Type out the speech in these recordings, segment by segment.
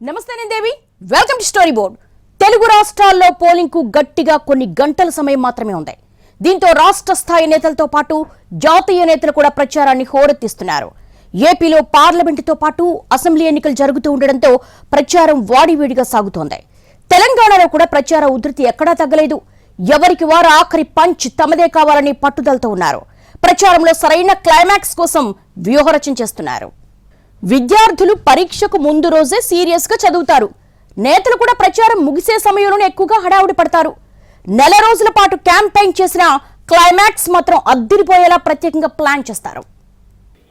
నమస్తే నేను Devi welcome to story board Telugu రాష్ట్రాల్లో పోలింగ్కు గట్టిగా కొన్ని గంటల సమయం మాత్రమే ఉంది. దీంతో రాష్ట్ర స్థాయి నేతలతో పాటు జాతీయ నేతలు కూడా ప్రచారాన్ని హోరెత్తిస్తున్నారు. ఏపీలో పార్లమెంటుతో పాటు అసెంబ్లీ ఎన్నికలు జరుగుతూ ఉండడంతో ప్రచారం వాడివేడిగా సాగుతోంది. తెలంగాణలో కూడా ప్రచార ఉధృతి ఎక్కడా తగ్గలేదు. ఎవరికి వారు ఆఖరి పంచ్ తమదే కావాలని పట్టుదలతో ఉన్నారు. ప్రచారంలో సరైన క్లైమాక్స్ కోసం వ్యూహరచన చేస్తున్నారు. విద్యార్థులు పరీక్షకు ముందు రోజే సీరియస్గా చదువుతారు. నేతలు కూడా ప్రచారం ముగిసే సమయంలోనే ఎక్కువగా హడావుడి పడతారు. నెల రోజుల పాటు క్యాంపెయిన్ చేసిన క్లైమాక్స్ మాత్రం అద్దిరిపోయేలా ప్రత్యేకంగా ప్లాన్ చేస్తారు.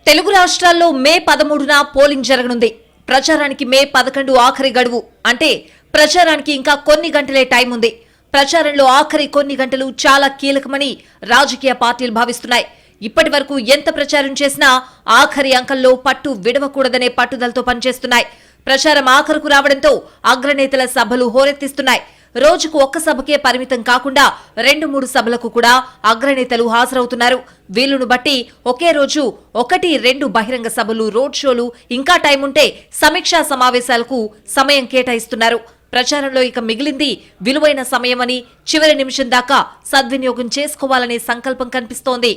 తెలుగు రాష్ట్రాల్లో మే పదమూడున పోలింగ్ జరగనుంది. ప్రచారానికి మే పదకొండు ఆఖరి గడువు. అంటే ప్రచారానికి ఇంకా కొన్ని గంటలే టైం ఉంది. ప్రచారంలో ఆఖరి కొన్ని గంటలు చాలా కీలకమని రాజకీయ పార్టీలు భావిస్తున్నాయి. ఇప్పటి వరకు ఎంత ప్రచారం చేసినా ఆఖరి అంకంలో పట్టు విడవకూడదనే పట్టుదలతో పనిచేస్తున్నాయి. ప్రచారం ఆఖరుకు రావడంతో అగ్రనేతల సభలు హోరెత్తిస్తున్నాయి. రోజుకు ఒక్క సభకే పరిమితం కాకుండా రెండు మూడు సభలకు కూడా అగ్రనేతలు హాజరవుతున్నారు. వీలును బట్టి ఒకే రోజు ఒకటి రెండు బహిరంగ సభలు రోడ్ షోలు ఇంకా టైం ఉంటే సమీక్షా సమావేశాలకు సమయం కేటాయిస్తున్నారు. ప్రచారంలో ఇక మిగిలింది విలువైన సమయమని చివరి నిమిషం దాకా సద్వినియోగం చేసుకోవాలనే సంకల్పం కనిపిస్తోంది.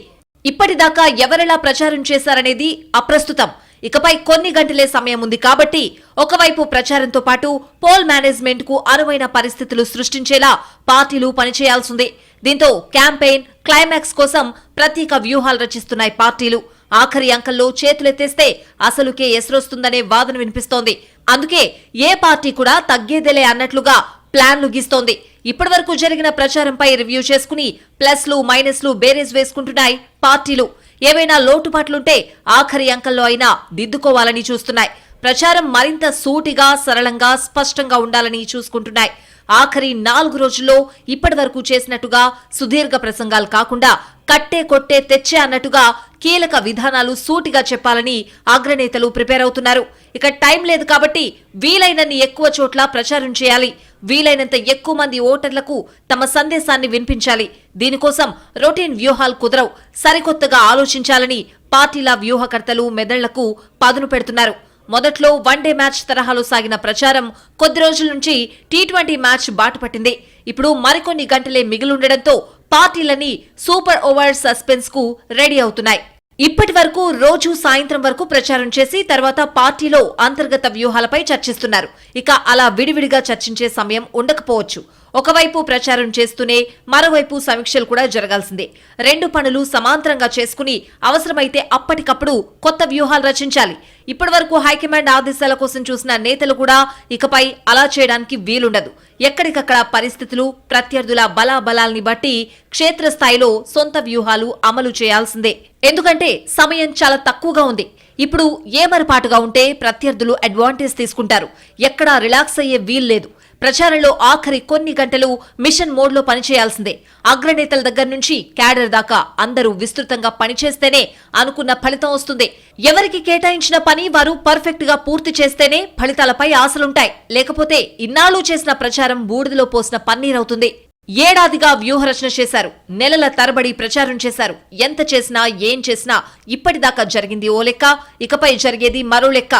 ఇప్పటిదాకా ఎవరెలా ప్రచారం చేశారనేది అప్రస్తుతం. ఇకపై కొన్ని గంటలే సమయం ఉంది కాబట్టి ఒకవైపు ప్రచారంతో పాటు పోల్ మేనేజ్మెంట్కు అనువైన పరిస్థితులు సృష్టించేలా పార్టీలు పనిచేయాల్సింది. దీంతో క్యాంపెయిన్ క్లైమాక్స్ కోసం ప్రత్యేక వ్యూహాలు రచిస్తున్నాయి పార్టీలు. ఆఖరి అంకంలో చేతులెత్తేస్తే అసలుకే ఎసరొస్తుందనే వాదన వినిపిస్తోంది. అందుకే ఏ పార్టీ కూడా తగ్గేదేలే అన్నట్లుగా ప్లాన్లు గీస్తోంది. ఇప్పటివరకు జరిగిన ప్రచారంపై రివ్యూ చేసుకుని ప్లస్లు మైనస్లు బేరేజ్ వేసుకుంటున్నాయి పార్టీలు. ఏవైనా లోటుపాట్లుంటే ఆఖరి అంకంలో అయినా దిద్దుకోవాలని చూస్తున్నాయి. ప్రచారం మరింత సూటిగా సరళంగా స్పష్టంగా ఉండాలని చూసుకుంటున్నాయి. ఆఖరి నాలుగు రోజుల్లో ఇప్పటి వరకు చేసినట్టుగా సుదీర్ఘ ప్రసంగాలు కాకుండా కట్టే కొట్టే తెచ్చే అన్నట్టుగా కీలక విధానాలు సూటిగా చెప్పాలని అగ్రనేతలు ప్రిపేర్ అవుతున్నారు. ఇక టైం లేదు కాబట్టి వీలైనన్ని ఎక్కువ చోట్ల ప్రచారం చేయాలి. వీలైనంత ఎక్కువ మంది ఓటర్లకు తమ సందేశాన్ని వినిపించాలి. దీనికోసం రొటీన్ వ్యూహాలు కుదరవు. సరికొత్తగా ఆలోచించాలని పార్టీల వ్యూహకర్తలు మెదళ్ళకు పదును పెడుతున్నారు. మొదట్లో వన్డే మ్యాచ్ తరహాలో సాగిన ప్రచారం కొద్ది రోజుల నుంచి టీ ట్వంటీ మ్యాచ్ బాట పట్టింది. ఇప్పుడు మరికొన్ని గంటలే మిగిలుండడంతో పార్టీలని సూపర్ ఓవర్ సస్పెన్స్కు రెడీ అవుతున్నాయి. ఇప్పటి వరకు రోజు సాయంత్రం వరకు ప్రచారం చేసి తర్వాత పార్టీలో అంతర్గత వ్యూహాలపై చర్చిస్తున్నారు. ఇక అలా విడివిడిగా చర్చించే సమయం ఉండకపోవచ్చు. ఒకవైపు ప్రచారం చేస్తూనే మరోవైపు సమీక్షలు కూడా జరగాల్సిందే. రెండు పనులు సమాంతరంగా చేసుకుని అవసరమైతే అప్పటికప్పుడు కొత్త వ్యూహాలు రచించాలి. ఇప్పటి వరకు హైకమాండ్ ఆదేశాల కోసం చూసిన నేతలు కూడా ఇకపై అలా చేయడానికి వీలుండదు. ఎక్కడికక్కడ పరిస్థితులు ప్రత్యర్థుల బలాబలాల్ని బట్టి క్షేత్రస్థాయిలో సొంత వ్యూహాలు అమలు చేయాల్సిందే. ఎందుకంటే సమయం చాలా తక్కువగా ఉంది. ఇప్పుడు ఏమరపాటుగా ఉంటే ప్రత్యర్థులు అడ్వాంటేజ్ తీసుకుంటారు. ఎక్కడా రిలాక్స్ అయ్యే వీల్లేదు. ప్రచారంలో ఆఖరి కొన్ని గంటలు మిషన్ మోడ్లో పనిచేయాల్సిందే. అగ్రనేతల దగ్గర నుంచి క్యాడర్ దాకా అందరూ విస్తృతంగా పనిచేస్తేనే అనుకున్న ఫలితం వస్తుంది. ఎవరికి కేటాయించిన పని వారు పర్ఫెక్ట్గా పూర్తి చేస్తేనే ఫలితాలపై ఆశలుంటాయి. లేకపోతే ఇన్నాళ్ళు చేసిన ప్రచారం బూడిదలో పోసిన పన్నీరవుతుంది. ఏడాదిగా వ్యూహరచన చేశారు. నెలల తరబడి ప్రచారం చేశారు. ఎంత చేసినా ఏం చేసినా ఇప్పటిదాకా జరిగింది ఓ లెక్క. ఇకపై జరిగేది మరో లెక్క.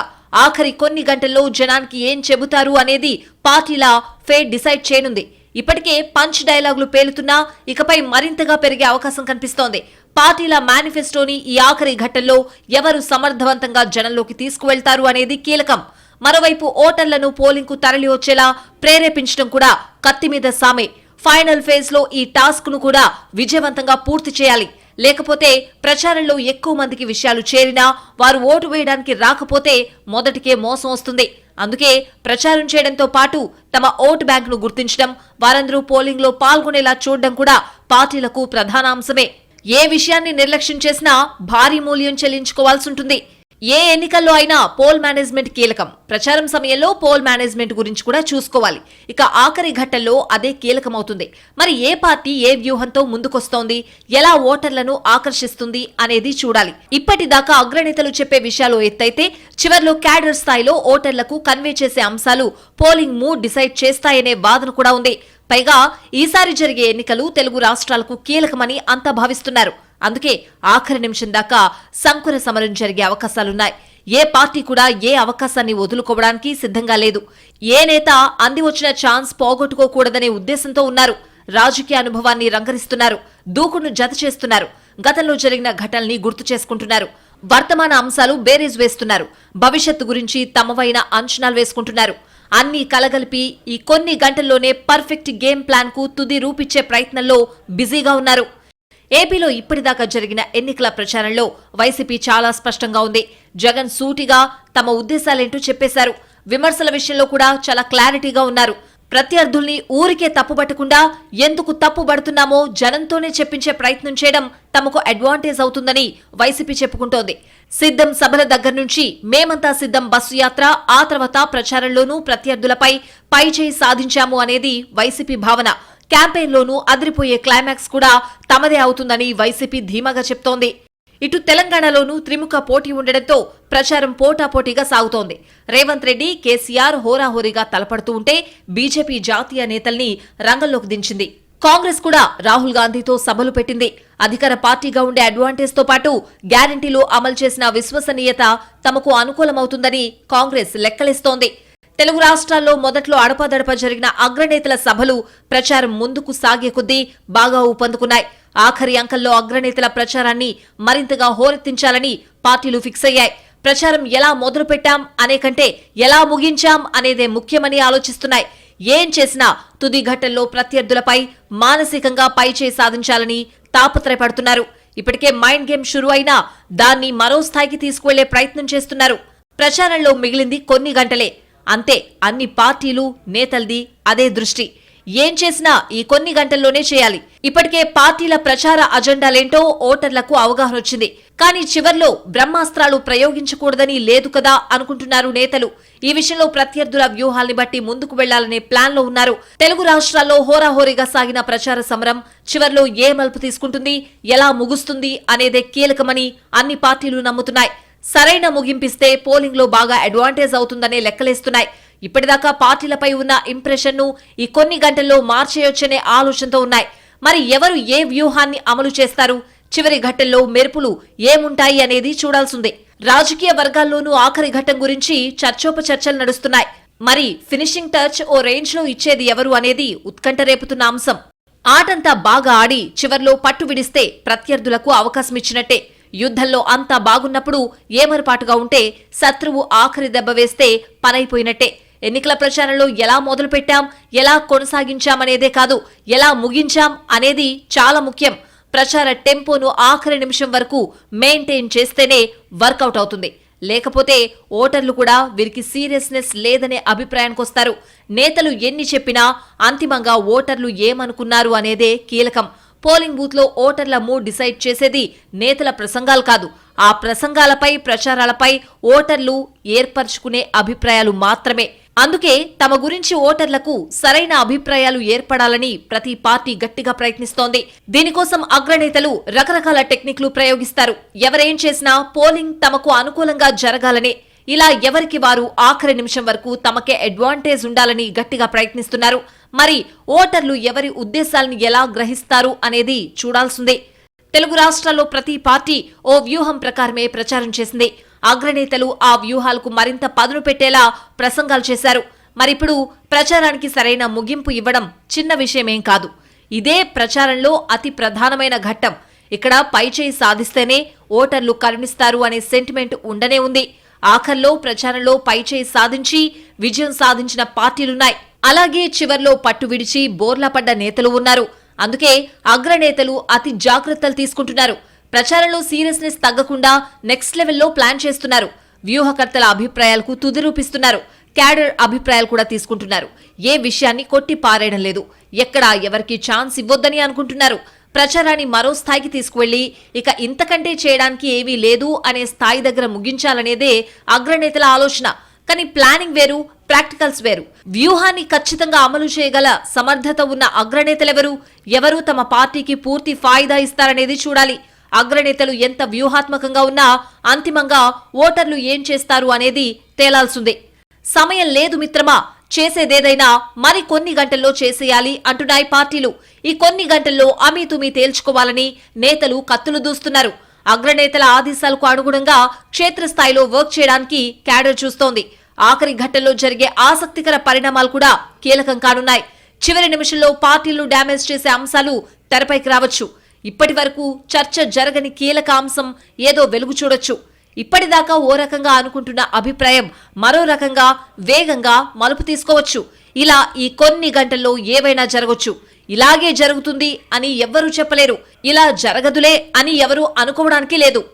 ఆఖరి కొన్ని గంటల్లో జనానికి ఏం చెబుతారు అనేది పార్టీల ఫేడ్ డిసైడ్ చేయనుంది. ఇప్పటికే పంచ్ డైలాగులు పేలుతున్నా ఇకపై మరింతగా పెరిగే అవకాశం కనిపిస్తోంది. పార్టీల మేనిఫెస్టోని ఈ ఆఖరి ఘట్టంలో ఎవరు సమర్థవంతంగా జనంలోకి తీసుకువెళ్తారు అనేది కీలకం. మరోవైపు ఓటర్లను పోలింగ్కు తరలి వచ్చేలా ప్రేరేపించడం కూడా కత్తి మీద సామే. ఫైనల్ ఫేజ్లో ఈ టాస్క్ను కూడా విజయవంతంగా పూర్తి చేయాలి. లేకపోతే ప్రచారంలో ఎక్కువ మందికి విషయాలు చేరినా వారు ఓటు వేయడానికి రాకపోతే మొదటికే మోసం వస్తుంది. అందుకే ప్రచారం చేయడంతో పాటు తమ ఓటు బ్యాంకును గుర్తించడం వారందరూ పోలింగ్లో పాల్గొనేలా చూడడం కూడా పార్టీలకు ప్రధానాంశమే. ఏ విషయాన్ని నిర్లక్ష్యం చేసినా భారీ మూల్యం చెల్లించుకోవాల్సి ఉంటుంది. ఏ ఎన్నికల్లో అయినా పోల్ మేనేజ్మెంట్ కీలకం. ప్రచారం సమయంలో పోల్ మేనేజ్మెంట్ గురించి కూడా చూసుకోవాలి. ఇక ఆఖరి ఘట్టంలో అదే కీలకమవుతుంది. మరి ఏ పార్టీ ఏ వ్యూహంతో ముందుకొస్తోంది? ఎలా ఓటర్లను ఆకర్షిస్తుంది అనేది చూడాలి. ఇప్పటిదాకా అగ్రనేతలు చెప్పే విషయాలు ఎత్తైతే చివర్లో క్యాడర్ స్థాయిలో ఓటర్లకు కన్వే చేసే అంశాలు పోలింగ్ మూడ్ డిసైడ్ చేస్తాయనే వాదన కూడా ఉంది. పైగా ఈసారి జరిగే ఎన్నికలు తెలుగు రాష్ట్రాలకు కీలకమని అంతా భావిస్తున్నారు. అందుకే ఆఖరి నిమిషం దాకా సంకుర సమరం జరిగే అవకాశాలున్నాయి. ఏ పార్టీ కూడా ఏ అవకాశాన్ని వదులుకోవడానికి సిద్ధంగా లేదు. ఏ నేత అంది వచ్చిన ఛాన్స్ పోగొట్టుకోకూడదనే ఉద్దేశంతో ఉన్నారు. రాజకీయ అనుభవాన్ని రంగరిస్తున్నారు. దూకుడును జత చేస్తున్నారు. గతంలో జరిగిన ఘటనల్ని గుర్తు చేసుకుంటున్నారు. వర్తమాన అంశాలు బేరీజ్ వేస్తున్నారు. భవిష్యత్తు గురించి తమవైన అంచనాలు వేసుకుంటున్నారు. అన్ని కలగలిపి ఈ కొన్ని గంటల్లోనే పర్ఫెక్ట్ గేమ్ ప్లాన్కు తుది రూపిచ్చే ప్రయత్నంలో బిజీగా ఉన్నారు. ఏపీలో ఇప్పటిదాకా జరిగిన ఎన్నికల ప్రచారంలో వైసీపీ చాలా స్పష్టంగా ఉంది. జగన్ సూటిగా తమ ఉద్దేశాలేంటో చెప్పేశారు. విమర్శల విషయంలో కూడా చాలా క్లారిటీగా ఉన్నారు. ప్రత్యర్థుల్ని ఊరికే తప్పుబట్టకుండా ఎందుకు తప్పుబడుతున్నామో జనంతోనే చెప్పించే ప్రయత్నం చేయడం తమకు అడ్వాంటేజ్ అవుతుందని వైసీపీ చెప్పుకుంటోంది. సిద్ధం సభల దగ్గర నుంచి మేమంతా సిద్ధం బస్సు యాత్ర ఆ తర్వాత ప్రచారంలోనూ ప్రత్యర్థులపై పైచేయి సాధించాము అనేది వైసీపీ భావన. క్యాంపెయిన్లోనూ అదిరిపోయే క్లైమాక్స్ కూడా తమదే అవుతుందని వైసీపీ ధీమాగా చెప్తోంది. ఇటు తెలంగాణలోనూ త్రిముఖ పోటీ ఉండడంతో ప్రచారం పోటాపోటీగా సాగుతోంది. రేవంత్ రెడ్డి కేసీఆర్ హోరాహోరీగా తలపడుతూ ఉంటే బీజేపీ జాతీయ నేతల్ని రంగంలోకి దించింది. కాంగ్రెస్ కూడా రాహుల్ గాంధీతో సభలు పెట్టింది. అధికార పార్టీగా ఉండే అడ్వాంటేజ్తో పాటు గ్యారంటీలు అమలు చేసిన విశ్వసనీయత తమకు అనుకూలమవుతుందని కాంగ్రెస్ లెక్కలేస్తోంది. తెలుగు రాష్ట్రాల్లో మొదట్లో అడపాదడప జరిగిన అగ్రనేతల సభలు ప్రచారం ముందుకు సాగే కొద్దీ బాగా ఊపందుకున్నాయి. ఆఖరి అంకంలో అగ్రనేతల ప్రచారాన్ని మరింతగా హోరెత్తించాలని పార్టీలు ఫిక్స్ అయ్యాయి. ప్రచారం ఎలా మొదలుపెట్టాం అనే కంటే ఎలా ముగించాం అనేదే ముఖ్యమని ఆలోచిస్తున్నాయి. ఏం చేసినా తుది ఘట్టంలో ప్రత్యర్థులపై మానసికంగా పైచేయి సాధించాలని తాపత్రయపడుతున్నారు. ఇప్పటికే మైండ్ గేమ్ షురు అయినా దాన్ని మరో స్థాయికి తీసుకువెళ్ళే ప్రయత్నం చేస్తున్నారు. ప్రచారంలో మిగిలింది కొన్ని గంటలే. అంతే అన్ని పార్టీలు నేతల్ది అదే దృష్టి. ఏం చేసినా ఈ కొన్ని గంటల్లోనే చేయాలి. ఇప్పటికే పార్టీల ప్రచార అజెండాలేంటో ఓటర్లకు అవగాహన వచ్చింది. కానీ చివర్లో బ్రహ్మాస్త్రాలు ప్రయోగించకూడదని లేదు కదా అనుకుంటున్నారు నేతలు. ఈ విషయంలో ప్రత్యర్థుల వ్యూహాల్ని బట్టి ముందుకు వెళ్ళాలనే ప్లాన్లో ఉన్నారు. తెలుగు రాష్ట్రాల్లో హోరాహోరీగా సాగిన ప్రచార సమరం చివర్లో ఏ మలుపు తీసుకుంటుంది ఎలా ముగుస్తుంది అనేదే కీలకమని అన్ని పార్టీలు నమ్ముతున్నాయి. సరైన ముగింపిస్తే పోలింగ్లో బాగా అడ్వాంటేజ్ అవుతుందనే లెక్కలేస్తున్నాయి. ఇప్పటిదాకా పార్టీలపై ఉన్న ఇంప్రెషన్ను ఈ కొన్ని గంటల్లో మార్చేయొచ్చనే ఆలోచనతో ఉన్నాయి. మరి ఎవరు ఏ వ్యూహాన్ని అమలు చేస్తారు? చివరి ఘట్టంలో మెరుపులు ఏముంటాయి అనేది చూడాల్సిందే. రాజకీయ వర్గాల్లోనూ ఆఖరి ఘట్టం గురించి చర్చోపచర్చలు నడుస్తున్నాయి. మరి ఫినిషింగ్ టచ్ ఓ రేంజ్లో ఇచ్చేది ఎవరు అనేది ఉత్కంఠ రేపుతున్న అంశం. ఆటంతా బాగా ఆడి చివర్లో పట్టు విడిస్తే ప్రత్యర్థులకు అవకాశం ఇచ్చినట్టే. యుద్ధంలో అంతా బాగున్నప్పుడు ఏమరపాటుగా ఉంటే శత్రువు ఆఖరి దెబ్బ వేస్తే పనైపోయినట్టే. ఎన్నికల ప్రచారంలో ఎలా మొదలు పెట్టాం ఎలా కొనసాగించామనేదే కాదు ఎలా ముగించాం అనేది చాలా ముఖ్యం. ప్రచార టెంపోను ఆఖరి నిమిషం వరకు మెయింటైన్ చేస్తేనే వర్కౌట్ అవుతుంది. లేకపోతే ఓటర్లు కూడా వీరికి సీరియస్నెస్ లేదనే అభిప్రాయానికి వస్తారు. నేతలు ఎన్ని చెప్పినా అంతిమంగా ఓటర్లు ఏమనుకున్నారు అనేదే కీలకం. పోలింగ్ బూత్లో ఓటర్ల మూడ్ డిసైడ్ చేసేది నేతల ప్రసంగాలు కాదు. ఆ ప్రసంగాలపై ప్రచారాలపై ఓటర్లు ఏర్పరచుకునే అభిప్రాయాలు మాత్రమే. అందుకే తమ గురించి ఓటర్లకు సరైన అభిప్రాయాలు ఏర్పడాలని ప్రతి పార్టీ గట్టిగా ప్రయత్నిస్తోంది. దీనికోసం అగ్రనేతలు రకరకాల టెక్నిక్లు ప్రయోగిస్తారు. ఎవరేం చేసినా పోలింగ్ తమకు అనుకూలంగా జరగాలనే. ఇలా ఎవరికి వారు ఆఖరి నిమిషం వరకు తమకే అడ్వాంటేజ్ ఉండాలని గట్టిగా ప్రయత్నిస్తున్నారు. మరి ఓటర్లు ఎవరి ఉద్దేశాలను ఎలా గ్రహిస్తారు అనేది చూడాల్సిందే. తెలుగు రాష్ట్రాల్లో ప్రతి పార్టీ ఓ వ్యూహం ప్రకారమే ప్రచారం చేసింది. అగ్రనేతలు ఆ వ్యూహాలకు మరింత పదును పెట్టేలా ప్రసంగాలు చేశారు. మరిప్పుడు ప్రచారానికి సరైన ముగింపు ఇవ్వడం చిన్న విషయమేం కాదు. ఇదే ప్రచారంలో అతి ప్రధానమైన ఘట్టం. ఇక్కడ పైచేయి సాధిస్తేనే ఓటర్లు కరుణిస్తారు అనే సెంటిమెంట్ ఉండనే ఉంది. ఆఖర్లో ప్రచారంలో పైచేయి సాధించి విజయం సాధించిన పార్టీలున్నాయి. అలాగే చివర్లో పట్టు విడిచి బోర్లా పడ్డ నేతలు ఉన్నారు. అందుకే అగ్రనేతలు అతి జాగ్రత్తలు తీసుకుంటున్నారు. ప్రచారంలో సీరియస్నెస్ తగ్గకుండా నెక్స్ట్ లెవెల్లో ప్లాన్ చేస్తున్నారు. వ్యూహకర్తల అభిప్రాయాలకు తుదిరూపిస్తున్నారు క్యాడర్ అభిప్రాయాలు కూడా తీసుకుంటున్నారు. ఏ విషయాన్ని కొట్టి పారేయడం లేదు. ఎక్కడా ఎవరికి ఛాన్స్ ఇవ్వొద్దని అనుకుంటున్నారు. ప్రచారాన్ని మరో స్థాయికి తీసుకువెళ్ళి ఇక ఇంతకంటే చేయడానికి ఏమీ లేదు అనే స్థాయి దగ్గర ముగించాలనేదే అగ్రనేతల ఆలోచన. కానీ ప్లానింగ్ వేరు ప్రాక్టికల్స్ వేరు. వ్యూహాన్ని ఖచ్చితంగా అమలు చేయగల సమర్థత ఉన్న అగ్రనేతలెవరు? ఎవరు తమ పార్టీకి పూర్తి ఫాయిదా ఇస్తారనేది చూడాలి. అగ్రనేతలు ఎంత వ్యూహాత్మకంగా ఉన్నా అంతిమంగా ఓటర్లు ఏం చేస్తారు అనేది తేలాల్సిందే. సమయం లేదు మిత్రమా? చేసేదేదైనా మరి కొన్ని గంటల్లో చేసేయాలి అంటున్నాయి పార్టీలు. ఈ కొన్ని గంటల్లో అమీతుమీ తేల్చుకోవాలని నేతలు కత్తులు దూస్తున్నారు. అగ్రనేతల ఆదేశాలకు అనుగుణంగా క్షేత్రస్థాయిలో వర్క్ చేయడానికి క్యాడర్ చూస్తోంది. ఆఖరి ఘట్టంలో జరిగే ఆసక్తికర పరిణామాలు కూడా కీలకం కానున్నాయి. చివరి నిమిషంలో పార్టీలు డ్యామేజ్ చేసే అంశాలు తెరపైకి రావచ్చు. ఇప్పటి వరకు చర్చ జరగని కీలక అంశం ఏదో వెలుగు చూడొచ్చు. ఇప్పటిదాకా ఓ రకంగా అనుకుంటున్న అభిప్రాయం మరో రకంగా వేగంగా మలుపు తీసుకోవచ్చు. ఇలా ఈ కొన్ని గంటల్లో ఏవైనా జరగొచ్చు. ఇలాగే జరుగుతుంది అని ఎవ్వరూ చెప్పలేరు. ఇలా జరగదులే అని ఎవరూ అనుకోవడానికి లేదు.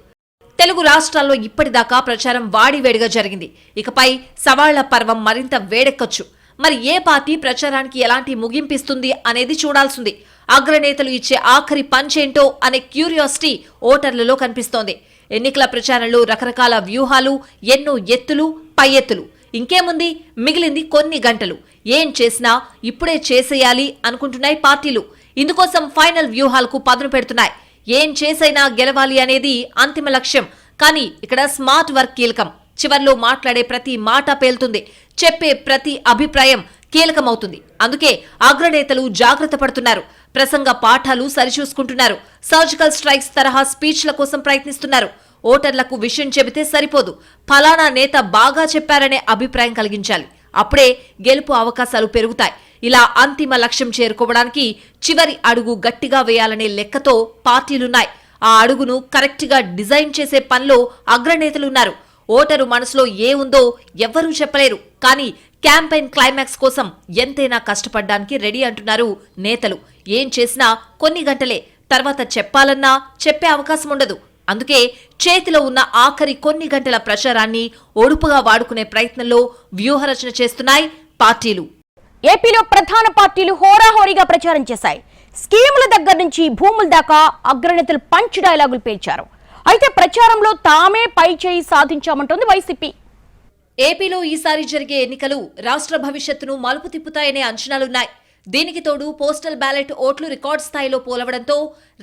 తెలుగు రాష్ట్రాల్లో ఇప్పటిదాకా ప్రచారం వాడివేడిగా జరిగింది. ఇకపై సవాళ్ళ పర్వం మరింత వేడెక్కొచ్చు. మరి ఏ పార్టీ ప్రచారానికి ఎలాంటి ముగింపిస్తుంది అనేది చూడాల్సింది. అగ్రనేతలు ఇచ్చే ఆఖరి పంచేంటో అనే క్యూరియాసిటీ ఓటర్లలో కనిపిస్తోంది. ఎన్నికల ప్రచారంలో రకరకాల వ్యూహాలు ఎన్నో ఎత్తులు పై ఎత్తులు. ఇంకేముంది? మిగిలింది కొన్ని గంటలు. ఏం చేసినా ఇప్పుడే చేసేయాలి అనుకుంటున్నాయి పార్టీలు. ఇందుకోసం ఫైనల్ వ్యూహాలకు పదును పెడుతున్నాయి. ఏం చేసైనా గెలవాలి అనేది అంతిమ లక్ష్యం. కానీ ఇక్కడ స్మార్ట్ వర్క్ కీలకం. చివర్లో మాట్లాడే ప్రతి మాట పేలుతుంది. చెప్పే ప్రతి అభిప్రాయం కీలకమవుతుంది. అందుకే అగ్రనేతలు జాగ్రత్త పడుతున్నారు. ప్రసంగ పాఠాలు సరిచూసుకుంటున్నారు. సర్జికల్ స్ట్రైక్స్ తరహా స్పీచ్ల కోసం ప్రయత్నిస్తున్నారు. ఓటర్లకు విషయం చెబితే సరిపోదు. ఫలానా నేత బాగా చెప్పారనే అభిప్రాయం కలిగించాలి. అప్పుడే గెలుపు అవకాశాలు పెరుగుతాయి. ఇలా అంతిమ లక్ష్యం చేరుకోవడానికి చివరి అడుగు గట్టిగా వేయాలనే లెక్కతో పార్టీలున్నాయి. ఆ అడుగును కరెక్ట్గా డిజైన్ చేసే పనిలో అగ్రనేతలున్నారు ఓటరు మనసులో ఏ ఉందో ఎవ్వరూ చెప్పలేరు. కానీ క్యాంపెయిన్ క్లైమాక్స్ కోసం ఎంతైనా కష్టపడ్డానికి రెడీ అంటున్నారు నేతలు. ఏం చేసినా కొన్ని గంటలే. తర్వాత చెప్పాలన్నా చెప్పే అవకాశం ఉండదు. అందుకే చేతిలో ఉన్న ఆఖరి కొన్ని గంటల ప్రచారాన్ని ఒడుపుగా వాడుకునే ప్రయత్నంలో వ్యూహరచన చేస్తున్నాయి పార్టీలు. ఏపీలో ప్రధాన పార్టీలు హోరాహోరీగా ప్రచారం చేశాయి. స్కీముల దగ్గర నుంచి భూముల దాకా అగ్రనేతలు పంచ్ డైలాగులు పేర్చారు అయితే ప్రచారంలో తామే పై చేయి సాధించామంటోంది వైసీపీ. ఏపీలో ఈసారి జరిగే ఎన్నికలు రాష్ట్ర భవిష్యత్తును మలుపు తిప్పుతాయనే అంచనాలున్నాయి. దీనికి తోడు పోస్టల్ బ్యాలెట్ ఓట్లు రికార్డ్ స్థాయిలో పోలవడంతో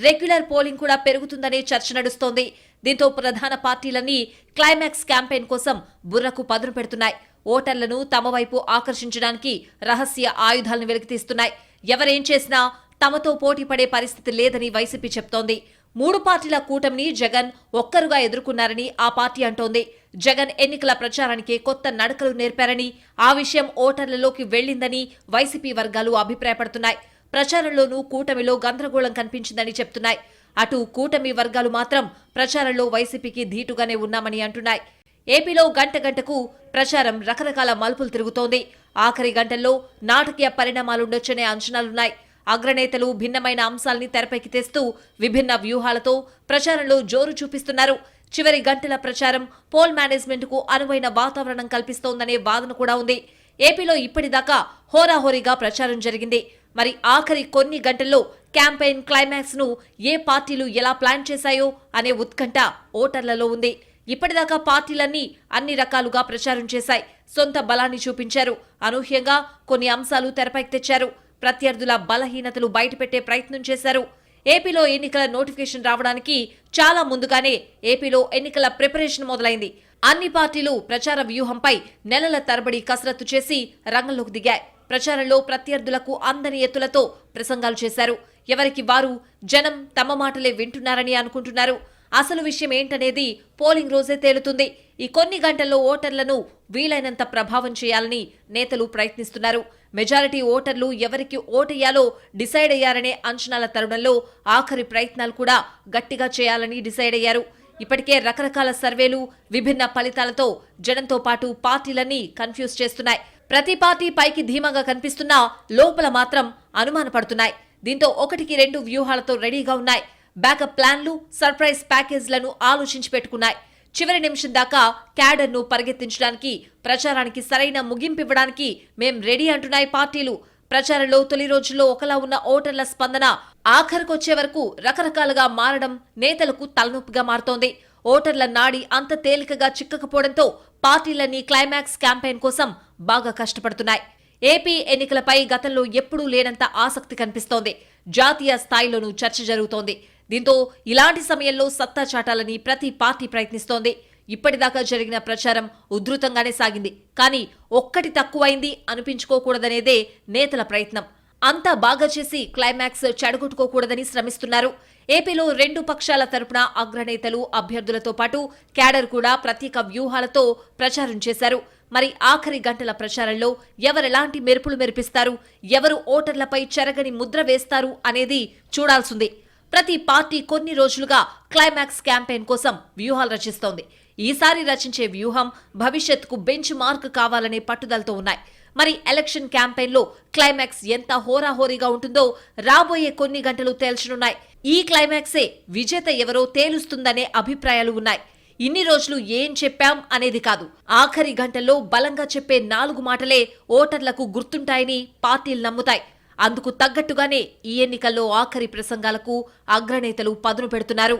రెగ్యులర్ పోలింగ్ కూడా పెరుగుతుందనే చర్చ నడుస్తోంది. దీంతో ప్రధాన పార్టీలన్నీ క్లైమాక్స్ క్యాంపెయిన్ కోసం బుర్రకు పదును పెడుతున్నాయి. ఓటర్లను తమ వైపు ఆకర్షించడానికి రహస్య ఆయుధాలను వెలికితీస్తున్నాయి. ఎవరేం చేసినా తమతో పోటీ పడే పరిస్థితి లేదని వైసీపీ చెప్తోంది. మూడు పార్టీల కూటమిని జగన్ ఒక్కరుగా ఎదుర్కొన్నారని ఆ పార్టీ అంటోంది. జగన్ ఎన్నికల ప్రచారానికి కొత్త నడకలు నేర్పారని ఆ విషయం ఓటర్లలోకి వెళ్ళిందని వైసీపీ వర్గాలు అభిప్రాయపడుతున్నాయి. ప్రచారంలోనూ కూటమిలో గందరగోళం కనిపించిందని చెప్తున్నాయి. అటు కూటమి వర్గాలు మాత్రం ప్రచారంలో వైసీపీకి ధీటుగానే ఉన్నామని అంటున్నాయి. ఏపీలో గంట గంటకు ప్రచారం రకరకాల మలుపులు తిరుగుతోంది. ఆఖరి గంటల్లో నాటకీయ పరిణామాలుండొచ్చనే అంచనాలున్నాయి. అగ్రనేతలు భిన్నమైన అంశాల్ని తెరపైకి తెస్తూ విభిన్న వ్యూహాలతో ప్రచారంలో జోరు చూపిస్తున్నారు. చివరి గంటల ప్రచారం పోల్ మేనేజ్మెంట్కు అనువైన వాతావరణం కల్పిస్తోందనే వాదన కూడా ఉంది. ఏపీలో ఇప్పటిదాకా హోరాహోరీగా ప్రచారం జరిగింది. మరి ఆఖరి కొన్ని గంటల్లో క్యాంపెయిన్ క్లైమాక్స్ను ఏ పార్టీలు ఎలా ప్లాన్ చేశాయో అనే ఉత్కంఠ ఓటర్లలో ఉంది. ఇప్పటిదాకా పార్టీలన్నీ అన్ని రకాలుగా ప్రచారం చేశాయి. సొంత బలాన్ని చూపించారు. అనూహ్యంగా కొన్ని అంశాలు తెరపైకి తెచ్చారు. ప్రత్యర్థుల బలహీనతలు బయటపెట్టే ప్రయత్నం చేశారు. ఏపీలో ఎన్నికల నోటిఫికేషన్ రావడానికి చాలా ముందుగానే ఏపీలో ఎన్నికల ప్రిపరేషన్ మొదలైంది. అన్ని పార్టీలు ప్రచార వ్యూహంపై నెలల తరబడి కసరత్తు చేసి రంగంలోకి దిగాయి. ప్రచారంలో ప్రత్యర్థులకు అందని ఎత్తులతో ప్రసంగాలు చేశారు. ఎవరికి వారు జనం తమ మాటలే వింటున్నారని అనుకుంటున్నారు. అసలు విషయం ఏంటనేది పోలింగ్ రోజే తేలుతుంది. ఈ కొన్ని గంటల్లో ఓటర్లను వీలైనంత ప్రభావం చేయాలని నేతలు ప్రయత్నిస్తున్నారు. మెజారిటీ ఓటర్లు ఎవరికి ఓటేయాలో డిసైడ్ అయ్యారనే అంచనాల తరుణంలో ఆఖరి ప్రయత్నాలు కూడా గట్టిగా చేయాలని డిసైడ్ అయ్యారు. ఇప్పటికే రకరకాల సర్వేలు విభిన్న ఫలితాలతో జనంతో పాటు పార్టీలన్నీ కన్ఫ్యూజ్ చేస్తున్నాయి. ప్రతి పార్టీ పైకి ధీమాగా కనిపిస్తున్నా లోపల మాత్రం అనుమానపడుతున్నాయి. దీంతో ఒకటికి రెండు వ్యూహాలతో రెడీగా ఉన్నాయి. బ్యాకప్ ప్లాన్లు సర్ప్రైజ్ ప్యాకేజ్లను ఆలోచించి పెట్టుకున్నాయి. చివరి నిమిషం దాకా క్యాడర్ను పరిగెత్తించడానికి ప్రచారానికి సరైన ముగింపు ఇవ్వడానికి మేం రెడీ అంటున్నాయి పార్టీలు. ప్రచారంలో తొలి రోజుల్లో ఒకలా ఉన్న ఓటర్ల స్పందన ఆఖరికొచ్చే వరకు రకరకాలుగా మారడం నేతలకు తలనొప్పిగా మారుతోంది. ఓటర్ల నాడి అంత తేలికగా చిక్కకపోవడంతో పార్టీలన్నీ క్లైమాక్స్ క్యాంపెయిన్ కోసం బాగా కష్టపడుతున్నాయి. ఏపీ ఎన్నికలపై గతంలో ఎప్పుడూ లేనంత ఆసక్తి కనిపిస్తోంది. జాతీయ స్థాయిలోనూ చర్చ జరుగుతోంది. దీంతో ఇలాంటి సమయంలో సత్తా చాటాలని ప్రతి పార్టీ ప్రయత్నిస్తోంది. ఇప్పటిదాకా జరిగిన ప్రచారం ఉధృతంగానే సాగింది. కానీ ఒక్కటి తక్కువైంది అనిపించుకోకూడదనేదే నేతల ప్రయత్నం. అంతా బాగా చేసి క్లైమాక్స్ చెడగొట్టుకోకూడదని శ్రమిస్తున్నారు. ఏపీలో రెండు పక్షాల తరపున అగ్రనేతలు అభ్యర్థులతో పాటు క్యాడర్ కూడా ప్రత్యేక వ్యూహాలతో ప్రచారం చేశారు. మరి ఆఖరి గంటల ప్రచారంలో ఎవరెలాంటి మెరుపులు మెరిపిస్తారు? ఎవరు ఓటర్లపై చెరగని ముద్ర వేస్తారు అనేది చూడాల్సింది. ప్రతి పార్టీ కొన్ని రోజులుగా క్లైమాక్స్ క్యాంపెయిన్ కోసం వ్యూహాలు రచిస్తోంది. ఈసారి రచించే వ్యూహం భవిష్యత్తుకు బెంచ్ మార్క్ కావాలనే పట్టుదలతో ఉన్నాయి. మరి ఎలక్షన్ క్యాంపెయిన్లో క్లైమాక్స్ ఎంత హోరాహోరీగా ఉంటుందో రాబోయే కొన్ని గంటలు తేల్చనున్నాయి. ఈ క్లైమాక్సే విజేత ఎవరో తేలుస్తుందనే అభిప్రాయాలు ఉన్నాయి. ఇన్ని రోజులు ఏం చెప్పాం అనేది కాదు. ఆఖరి గంటల్లో బలంగా చెప్పే నాలుగు మాటలే ఓటర్లకు గుర్తుంటాయని పార్టీలు నమ్ముతాయి. అందుకు తగ్గట్టుగానే ఈ ఎన్నికల్లో ఆఖరి ప్రసంగాలకు అగ్రనేతలు పదును పెడుతున్నారు.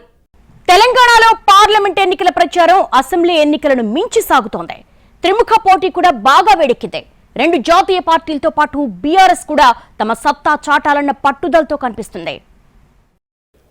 తెలంగాణలో పార్లమెంట్ ఎన్నికల ప్రచారం అసెంబ్లీ ఎన్నికలను మించి సాగుతోంది. త్రిముఖ పోటీ కూడా బాగా వేడెక్కింది. రెండు జాతీయ పార్టీలతో పాటు బీఆర్ఎస్ కూడా తమ సత్తా చాటాలన్న పట్టుదలతో కనిపిస్తుంది.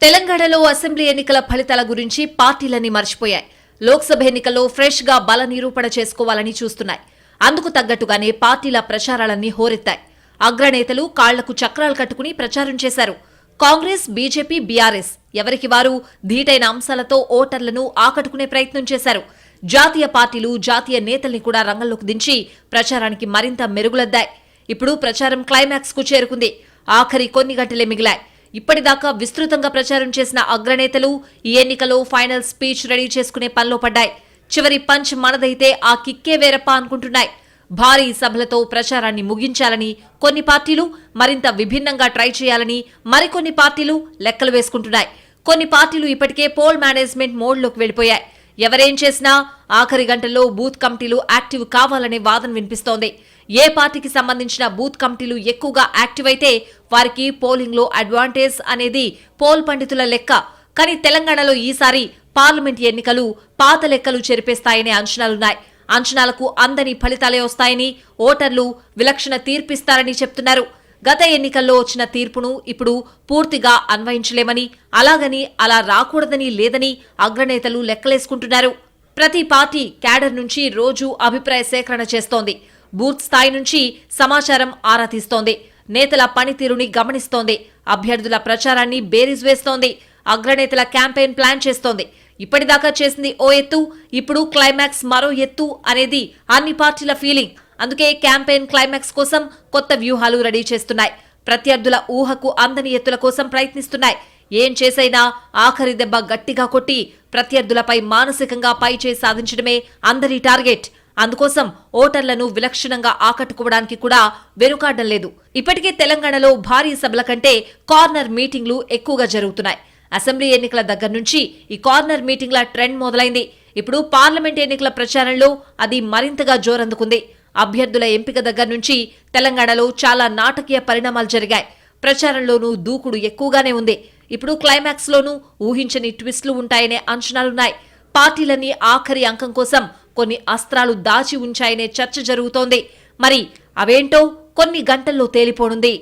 తెలంగాణలో అసెంబ్లీ ఎన్నికల ఫలితాల గురించి పార్టీలన్నీ మర్చిపోయాయి. లోక్సభ ఎన్నికల్లో ఫ్రెష్గా బల నిరూపణ చేసుకోవాలని చూస్తున్నాయి. అందుకు తగ్గట్టుగానే పార్టీల ప్రచారాలన్నీ హోరెత్తాయి. అగ్రనేతలు కాళ్ళకు చక్రాలు కట్టుకుని ప్రచారం చేశారు. కాంగ్రెస్ బీజేపీ బీఆర్ఎస్ ఎవరికి వారు ధీటైన అంశాలతో ఓటర్లను ఆకట్టుకునే ప్రయత్నం చేశారు. జాతీయ పార్టీలు జాతీయ నేతల్ని కూడా రంగంలోకి దించి ప్రచారానికి మరింత మెరుగులద్దాయి. ఇప్పుడు ప్రచారం క్లైమాక్స్కు చేరుకుంది. ఆఖరి కొన్ని గంటలే మిగిలాయి. ఇప్పటిదాకా విస్తృతంగా ప్రచారం చేసిన అగ్రనేతలు ఈ ఎన్నికలో ఫైనల్ స్పీచ్ రెడీ చేసుకునే పనిలో పడ్డాయి. చివరి పంచ్ మనదైతే ఆ కిక్కే వేరప్ప అనుకుంటున్నాయి. భారీ సభలతో ప్రచారాన్ని ముగించాలని కొన్ని పార్టీలు మరింత విభిన్నంగా ట్రై చేయాలని మరికొన్ని పార్టీలు లెక్కలు వేసుకుంటున్నాయి. కొన్ని పార్టీలు ఇప్పటికే పోల్ మేనేజ్మెంట్ మోడ్లోకి వెళ్ళిపోయాయి ఎవరేం చేసినా ఆఖరి గంటల్లో బూత్ కమిటీలు యాక్టివ్ కావాలనే వాదన వినిపిస్తోంది. ఏ పార్టీకి సంబంధించిన బూత్ కమిటీలు ఎక్కువగా యాక్టివ్ అయితే వారికి పోలింగ్లో అడ్వాంటేజ్ అనేది పోల్ పండితుల లెక్క. కానీ తెలంగాణలో ఈసారి పార్లమెంట్ ఎన్నికలు పాత లెక్కలు చెరిపేస్తాయనే అంచనాలున్నాయి. అంచనాలకు అందని ఫలితాలే వస్తాయని ఓటర్లు విలక్షణ తీర్పిస్తారని చెప్తున్నారు. గత ఎన్నికల్లో వచ్చిన తీర్పును ఇప్పుడు పూర్తిగా అన్వయించలేమని అలాగని అలా రాకూడదని లేదని అగ్రనేతలు లెక్కలేసుకుంటున్నారు. ప్రతి పార్టీ క్యాడర్ నుంచి రోజు అభిప్రాయ సేకరణ చేస్తోంది. బూత్ స్థాయి నుంచి సమాచారం ఆరా తీస్తోంది. నేతల పనితీరుని గమనిస్తోంది. అభ్యర్థుల ప్రచారాన్ని బేరీజ్ వేస్తోంది. అగ్రనేతల క్యాంపెయిన్ ప్లాన్ చేస్తోంది. ఇప్పటిదాకా చేసింది ఓ ఎత్తు ఇప్పుడు క్లైమాక్స్ మరో ఎత్తు అనేది అన్ని పార్టీల ఫీలింగ్ అందుకే క్యాంపెయిన్ క్లైమాక్స్ కోసం కొత్త వ్యూహాలు రెడీ చేస్తున్నాయి. ప్రత్యర్థుల ఊహకు అందని ఎత్తుల కోసం ప్రయత్నిస్తున్నాయి. ఏం చేసైనా ఆఖరి దెబ్బ గట్టిగా కొట్టి ప్రత్యర్థులపై మానసికంగా పైచే సాధించడమే అందరి టార్గెట్. అందుకోసం ఓటర్లను విలక్షణంగా ఆకట్టుకోవడానికి కూడా వెనుకాడడం లేదు. ఇప్పటికే తెలంగాణలో భారీ సభల కంటే కార్నర్ మీటింగ్లు ఎక్కువగా జరుగుతున్నాయి. అసెంబ్లీ ఎన్నికల దగ్గర నుంచి ఈ కార్నర్ మీటింగ్ల ట్రెండ్ మొదలైంది. ఇప్పుడు పార్లమెంట్ ఎన్నికల ప్రచారంలో అది మరింతగా జోరందుకుంది. అభ్యర్థుల ఎంపిక దగ్గర నుంచి తెలంగాణలో చాలా నాటకీయ పరిణామాలు జరిగాయి. ప్రచారంలోనూ దూకుడు ఎక్కువగానే ఉంది. ఇప్పుడు క్లైమాక్స్ లోనూ ఊహించని ట్విస్టులు ఉంటాయనే అంచనాలున్నాయి. పార్టీలన్నీ ఆఖరి అంకం కోసం కొన్ని అస్త్రాలు దాచి ఉంచాయనే చర్చ జరుగుతోంది. మరి అవేంటో కొన్ని గంటల్లో తేలిపోనుంది.